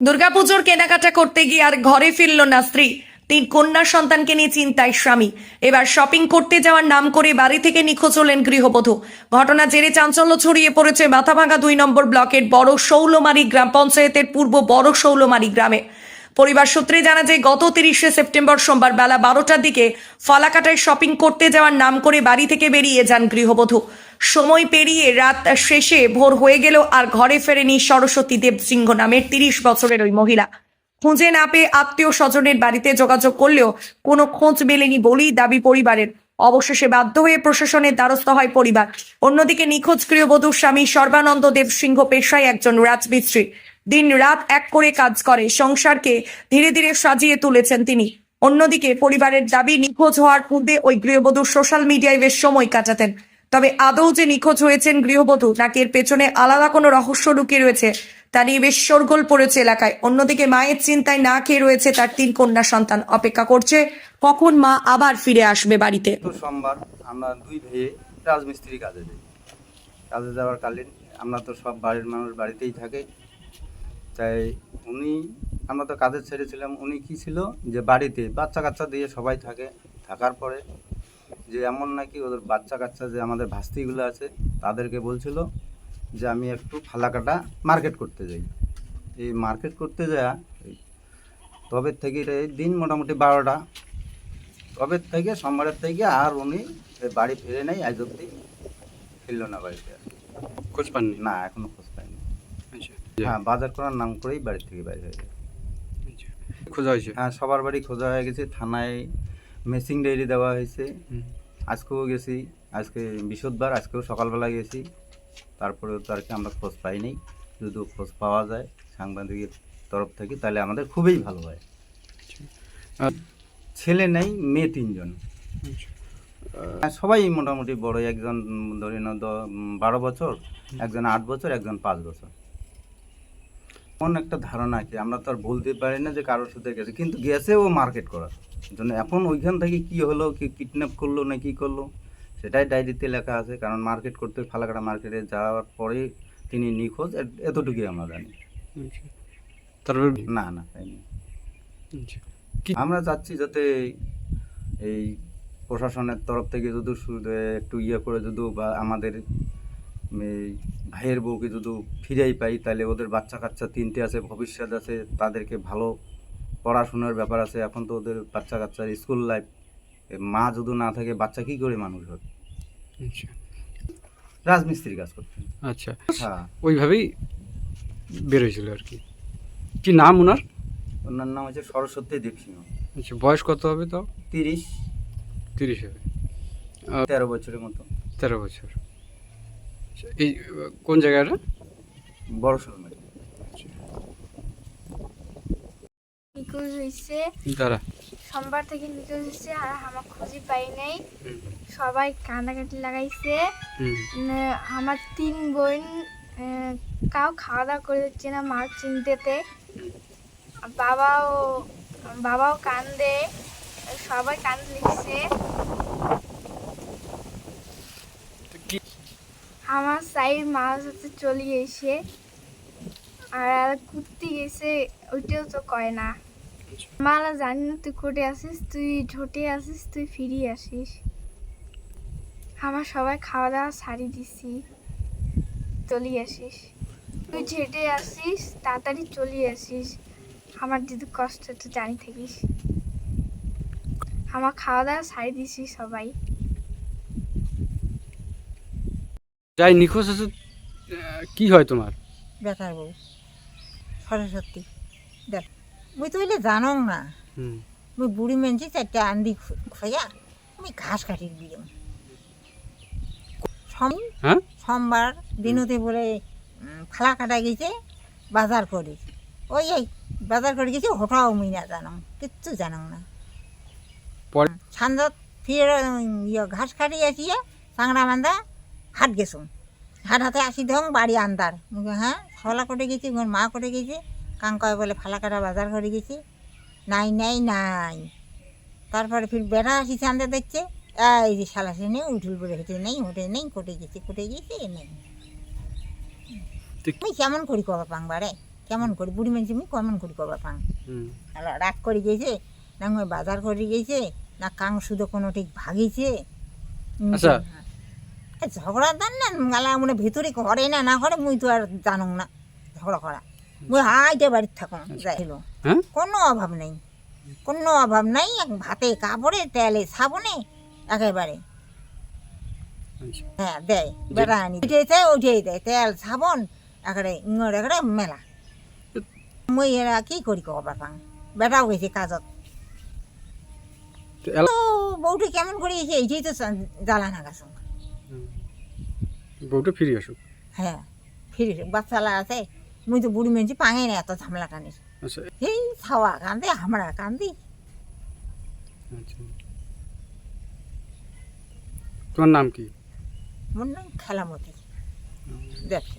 দুর্গাপুজোর কেনাকাটা করতে গিয়ে আর ঘরে ফিরল না স্ত্রী। তিন কন্যা সন্তানকে নিয়ে চিন্তায় স্বামী। এবার শপিং করতে যাওয়ার নাম করে বাড়ি থেকে নিখোঁজ হলেন গৃহবধূ। ঘটনা জেরে চাঞ্চল্য ছড়িয়ে পড়েছে মাথাভাঙা দুই নম্বর ব্লকের বড় শৌলমারি গ্রাম পঞ্চায়েতের পূর্ব বড় শৌলমারি গ্রামে। পরিবার সূত্রে জানা যায়, গত তিরিশে সেপ্টেম্বর সোমবার বেলা বারোটার দিকে ফালাকাটায় শপিং করতে যাওয়ার নাম করে বাড়ি থেকে বেরিয়ে যান গৃহবধূ। সময় পেরিয়ে রাত শেষে ভোর হয়ে গেল আর ঘরে ফেরেনি সরস্বতী দেব সিংহ নামের তিরিশ বছরের ওই মহিলা। খুঁজে না পেয়ে আত্মীয় স্বজনের বাড়িতে যোগাযোগ করলেও কোনো খোঁজ মেলেনি বলেই দাবি পরিবারের। অবশেষে বাধ্য হয়ে প্রশাসনের দ্বারস্থ হয় পরিবার। অন্যদিকে নিখোঁজ গৃহবধূর স্বামী সর্বানন্দ দেব সিংহ পেশায় একজন রাজমিস্ত্রি। দিন রাত এক করে কাজ করে, সংসারকে ধীরে ধীরে সাজিয়ে তুলেছেন তিনি। অন্যদিকে পরিবারের দাবি নিখোঁজ হওয়ার পূর্বে ওই গৃহবধূ সোশ্যাল মিডিয়ায় বেশ সময় কাটাতেন। তবে আদৌ যে নিখোঁজ হয়েছেন গৃহবধূ, নাকি এর পেছনে আলাদা কোনো রহস্য লুকিয়ে রয়েছে, তা নিয়ে বেশ শোরগোল পড়েছে এলাকায়। অন্যদিকে মায়ের চিন্তায় না খেয়ে রয়েছে তার তিন কন্যা সন্তান। অপেক্ষা করছে, কখন মা আবার ফিরে আসবে বাড়িতে? সোমবার আমরা দুই ভেয়ে রাজমিস্ত্রি কাজে যাই। কাজে যাওয়ার কালীন আমরা তো সব বাড়ির মানুষ বাড়িতেই থাকে। তাই উনি আমরা তো কাজে ছেড়েছিলাম উনি কি ছিল? যে বাড়িতে বাচ্চা কাচ্চা দিয়ে সবাই থাকে। থাকার পরে যে এমন নাকি ওদের বাচ্চা কাচ্চা যে আমাদের ভাস্তিগুলো আছে তাদেরকে বলছিল যে আমি একটু ফালাকাটা মার্কেট করতে যাই। এই মার্কেট করতে যাওয়া তবে থেকে এই দিন মোটামুটি বারোটা। তবে থেকে সোমবারের থেকে আর উনি বাড়ি ফিরে নেই আজ অব্দি ফিরল না বাড়িতে। খোঁজ পাননি? না এখনও খোঁজ হ্যাঁ বাজার করার নাম করেই বাড়ি থেকে বাইরে হয়ে যায় আচ্ছা খোঁজা হয়েছে? হ্যাঁ সবার বাড়ি খোঁজা হয়ে গেছে থানায় মেসিং ডায়েরি দেওয়া হয়েছে। আজকেও গেছি আজকে বৃহস্পতিবার আজকেও সকালবেলা গেছি। তারপরেও তো আর কি আমরা খোঁজ পাইনি যদি খোঁজ পাওয়া যায় সাংবাদিকের তরফ থেকে তাহলে আমাদের খুবই ভালো হয়। ছেলে নেই মেয়ে তিনজন। আচ্ছা। সবাই মোটামুটি বড় একজন ধরে নাও বারো বছর একজন আট বছর একজন পাঁচ বছর। এমন একটা ধারণা কি আমরা তো আর বলতে পারি না যে কারোর সাথে গেছে কিন্তু গেছে ও মার্কেট করার জন্য এখন ওইখান থেকে কি হলো কি কিডন্যাপ করল না কি করল সেটাই ডায়েরিতে লেখা আছে। কারণ মার্কেট করতে ফালাকাটা মার্কেটে যাওয়ার পরে তিনি নিখোঁজ এতটুকুই আমরা জানি। আচ্ছা। তারপর? না না আচ্ছা। আমরা চাচ্ছি যাতে এই প্রশাসনের তরফ থেকে যদি একটু ইয়ে করে যদি বা আমাদের এই ভাইয়ের বউকে যদি ফিরেই পাই তাহলে ওদের বাচ্চা কাচ্চা তিনটে আছে ভবিষ্যৎ আছে তাদেরকে ভালো পড়াশোনার ব্যাপার আছে। এখন তো ওদের বাচ্চা কাচ্চার স্কুল লাইফ মা যদি না থাকে বাচ্চা কি করে মানুষ হবে? আচ্ছা। রাজমিস্ত্রি কাজ করতেন আচ্ছা। হ্যাঁ। ওইভাবেই বেরোয়েছিল আর কি। কি নাম ওনার? ওনার নাম হচ্ছে সরস্বতী দেবসিংহ। আচ্ছা বয়স কত হবে তাও? তিরিশ। তিরিশ হবে। তেরো বছরের মতো। তেরো বছর। এই কোন জায়গাটা বড় শোরুমের নিখোঁজ হয়েছে দাঁড়া। সোমবার থেকে নিখোঁজ হয়েছে আর আমার খুঁজে পাই নাই। সবাই কান্নাকাটি লাগাইছে। আমার তিন বোন আহ, কাউ খাওয়া দাওয়া করে দিচ্ছে না মার চিনতেতে। বাবাও বাবাও কান্দে। সবাই কান্দে লিখছে আমার সাইড মাছ হচ্ছে চলে এসে। আর কুর্তি গেছে, ওইটাও তো কয় না। মালা, জানি না তুই কোটে আসিস তুই ঝোটে আসিস তুই ফিরি আসিস। আমার সবাই খাওয়া দাওয়া সারি দিছি। চলি আসিস। তুই ঝেটে আসিস, তাড়াতাড়ি চলি আসিস। আমার যদি কষ্ট তো জানি থাকিস। আমার খাওয়া দাওয়া সারি দিছি সবাই। যাই নিখোঁজ আছে কি হয় তোমার? বেটার বউ সরস্বতী। দেখ মুই তো বলে জানং না। মুই বুড়ি মেনছি চারটে আন্দি খোয়া আমি ঘাস কাটি দিলাম হ্যাঁ? সোমবার দিনতে বলে ফালা কাটা গেছে বাজার করে। ওই এই বাজার করে গেছে হঠাও মুই না জানং কিচ্ছু জানং না। সান্দাত ফিরে ইয়ে ঘাস কাটি আসিয়ে চাংড়া মান্দা হাট গেছুম। হাট হাতে আসি ধং বাড়ি আন্দার হ্যাঁ ফলা করে গেছি মোর মা করে গেছে কাঙ্কয় বলে ফালা কাটা বাজার করে গেছি। নাই নাই নাই। তারপরে ফির বেড়া আসি আনতে দেখছে এই যে শালা সে নেই উঠুল বলে হেঁটে নেই হোটে নেই কোটে গেছি কোটে গেছি নেই। তো- আমি কেমন করি কবা পাংবারে কেমন করি বুড়ি মানুষ আমি কেমন করি করবা পাং? রাগ করে গেছে না বাজার করে গেছে না কাং শুধু কোনো ঠিক ভাগিছে আচ্ছা। ঝগড়া দান না গালা মনে ভিতরে করে না না করে মুই তো আর জানো না ঝগড়া করা। মুই হাইটে বাড়িতে থাকুন যাইলো হ্যাঁ? কোনো অভাব নেই কোনো অভাব নাই এক ভাতে কাপড়ে তেলে সাবনে একেবারে। আচ্ছা। হ্যাঁ দেয় বেড়া আনি। উঠে দেয় উঠেই দেয় তেল সাবন একেবারে ইঙর একেবারে মেলা। মুই এরা কি করি কবার পাং বেটাও গেছে কাজত। বউটি কেমন করে এসে এইটাই তো জ্বালা না গেছে বউটা ফিরে আসুক। হ্যাঁ ফিরে বাচ্চালা আছে মুই তো বুড়ি মেয়েছি পাঙে না এত ঝামেলা টানিস আচ্ছা। এই ছাওয়া কান্দি আমরা কান্দি। আচ্ছা। তোমার নাম কি? মনে খেলামতি। ব্যবসা